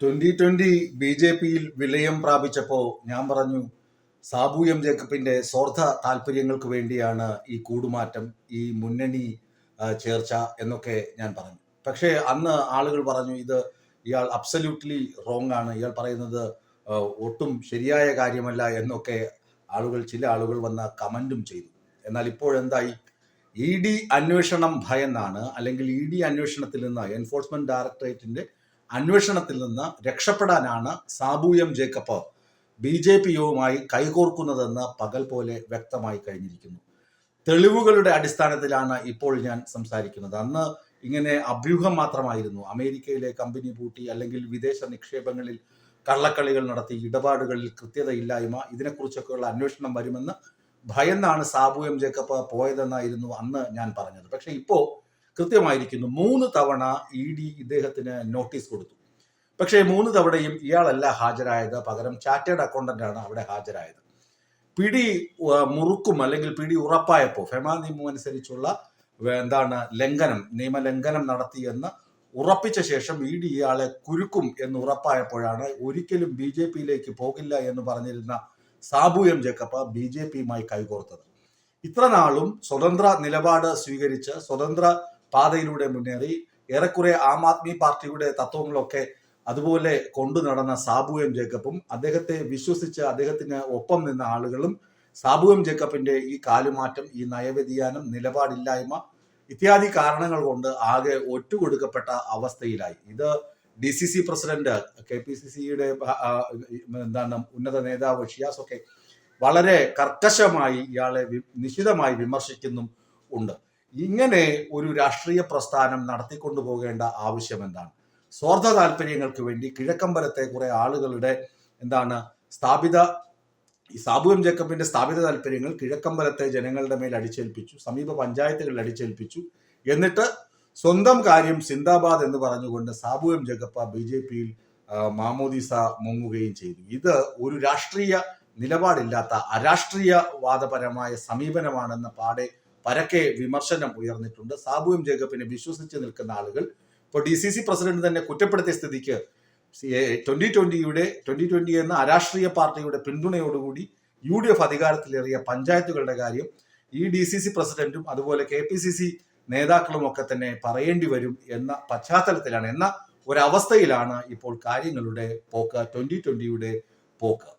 Twenty twenty B J പിയിൽ വിലയം പ്രാപിച്ചപ്പോൾ ഞാൻ പറഞ്ഞു സാബു എം ജേക്കബിന്റെ സ്വാർത്ഥ താല്പര്യങ്ങൾക്ക് വേണ്ടിയാണ് ഈ കൂടുമാറ്റം ഈ മുന്നണി ചേർച്ച എന്നൊക്കെ ഞാൻ പറഞ്ഞു. പക്ഷേ അന്ന് ആളുകൾ പറഞ്ഞു ഇത് ഇയാൾ അബ്സല്യൂട്ട്ലി റോങ് ആണ്. ഇയാൾ പറയുന്നത് ഒട്ടും ശരിയായ കാര്യമല്ല എന്നൊക്കെ ആളുകൾ ചില ആളുകൾ വന്ന കമന്റും ചെയ്തു. എന്നാൽ ഇപ്പോഴെന്തായി ഇ ഡി അന്വേഷണം ഭയന്നാണ്. അല്ലെങ്കിൽ ഇ ഡി അന്വേഷണത്തിൽ നിന്ന് എൻഫോഴ്സ്മെന്റ് ഡയറക്ടറേറ്റിന്റെ അന്വേഷണത്തിൽ നിന്ന് രക്ഷപ്പെടാനാണ് Sabu M Jacob B J പിയുമായി കൈകോർക്കുന്നതെന്ന് പകൽ പോലെ വ്യക്തമായി കഴിഞ്ഞിരിക്കുന്നു. തെളിവുകളുടെ അടിസ്ഥാനത്തിലാണ് ഇപ്പോൾ ഞാൻ സംസാരിക്കുന്നത്. അന്ന് ഇങ്ങനെ അഭ്യൂഹം മാത്രമായിരുന്നു. അമേരിക്കയിലെ കമ്പനി പൂട്ടി അല്ലെങ്കിൽ വിദേശ നിക്ഷേപങ്ങളിൽ കള്ളക്കളികൾ നടത്തി ഇടപാടുകളിൽ കൃത്യതയില്ലായ്മ ഇതിനെക്കുറിച്ചൊക്കെയുള്ള അന്വേഷണം വരുമെന്ന് ഭയന്നാണ് സാബു എം ജേക്കബ് പോയതെന്നായിരുന്നു അന്ന് ഞാൻ പറഞ്ഞത്. പക്ഷെ ഇപ്പോൾ കൃത്യമായിരിക്കുന്നു. മൂന്ന് തവണ ഇ ഡി ഇദ്ദേഹത്തിന് നോട്ടീസ് കൊടുത്തു. പക്ഷേ മൂന്ന് തവണയും ഇയാളല്ല ഹാജരായത്. പകരം ചാർട്ടേഡ് അക്കൗണ്ടന്റ് ആണ് അവിടെ ഹാജരായത്. പിടി മുറുക്കും അല്ലെങ്കിൽ പിടി ഉറപ്പായപ്പോൾ ഫെമ നിയമം അനുസരിച്ചുള്ള എന്താണ് ലംഘനം നിയമലംഘനം നടത്തിയെന്ന് ഉറപ്പിച്ച ശേഷം ഇ ഡി ഇയാളെ കുരുക്കും എന്ന് ഉറപ്പായപ്പോഴാണ് ഒരിക്കലും ബി ജെ പിയിലേക്ക് പോകില്ല എന്ന് പറഞ്ഞിരുന്ന Sabu M Jacob B J പിയുമായി കൈകോർത്തത്. ഇത്ര നാളും സ്വതന്ത്ര നിലപാട് സ്വീകരിച്ച് സ്വതന്ത്ര പാതയിലൂടെ മുന്നേറി ഏറെക്കുറെ ആം ആദ്മി പാർട്ടിയുടെ തത്വങ്ങളൊക്കെ അതുപോലെ കൊണ്ടു നടന്ന സാബു എം ജേക്കബും അദ്ദേഹത്തെ വിശ്വസിച്ച് അദ്ദേഹത്തിന് ഒപ്പം നിന്ന ആളുകളും സാബു എം ജേക്കബിന്റെ ഈ കാലുമാറ്റം ഈ നയവ്യതിയാനം നിലപാടില്ലായ്മ ഇത്യാദി കാരണങ്ങൾ കൊണ്ട് ആകെ ഒറ്റുകൊടുക്കപ്പെട്ട അവസ്ഥയിലായി. ഇത് D C C president K P C സിയുടെ എന്താണ് ഉന്നത നേതാവ് ഷിയാസ് ഒക്കെ വളരെ കർക്കശമായി ഇയാളെ നിശിതമായി വിമർശിക്കുന്നും ഉണ്ട്. ഇങ്ങനെ ഒരു രാഷ്ട്രീയ പ്രസ്ഥാനം നടത്തിക്കൊണ്ടു പോകേണ്ട ആവശ്യം എന്താണ്? സ്വാർത്ഥ താല്പര്യങ്ങൾക്ക് വേണ്ടി കിഴക്കമ്പലത്തെ കുറെ ആളുകളുടെ എന്താണ് സ്ഥാപിത ഈ സാബു എം ജേക്കബിന്റെ സ്ഥാപിത താല്പര്യങ്ങൾ കിഴക്കമ്പലത്തെ ജനങ്ങളുടെ മേൽ അടിച്ചേൽപ്പിച്ചു സമീപ പഞ്ചായത്തുകളിൽ അടിച്ചേൽപ്പിച്ചു. എന്നിട്ട് സ്വന്തം കാര്യം സിന്ദാബാദ് എന്ന് പറഞ്ഞുകൊണ്ട് Sabu M Jacob B J പിയിൽ മാമോദിസ മുങ്ങുകയും ചെയ്തു. ഇത് ഒരു രാഷ്ട്രീയ നിലപാടില്ലാത്ത അരാഷ്ട്രീയവാദപരമായ സമീപനമാണെന്ന പാടെ പരക്കെ വിമർശനം ഉയർന്നിട്ടുണ്ട്. സാബു എം ജേക്കബിനെ വിശ്വസിച്ച് നിൽക്കുന്ന ആളുകൾ ഇപ്പോൾ ഡി സി സി പ്രസിഡന്റ് തന്നെ കുറ്റപ്പെടുത്തിയ സ്ഥിതിക്ക് ട്വന്റി ട്വന്റിയുടെ ട്വന്റി ട്വന്റി എന്ന അരാഷ്ട്രീയ പാർട്ടിയുടെ പിന്തുണയോടുകൂടി യു ഡി എഫ് അധികാരത്തിലേറിയ പഞ്ചായത്തുകളുടെ കാര്യം ഈ ഡി സി സി പ്രസിഡന്റും അതുപോലെ കെ പി സി സി നേതാക്കളും ഒക്കെ തന്നെ പറയേണ്ടി വരും എന്ന പശ്ചാത്തലത്തിലാണ്. എന്ന ഒരവസ്ഥയിലാണ് ഇപ്പോൾ കാര്യങ്ങളുടെ പോക്ക് ട്വന്റി ട്വന്റിയുടെ പോക്ക്.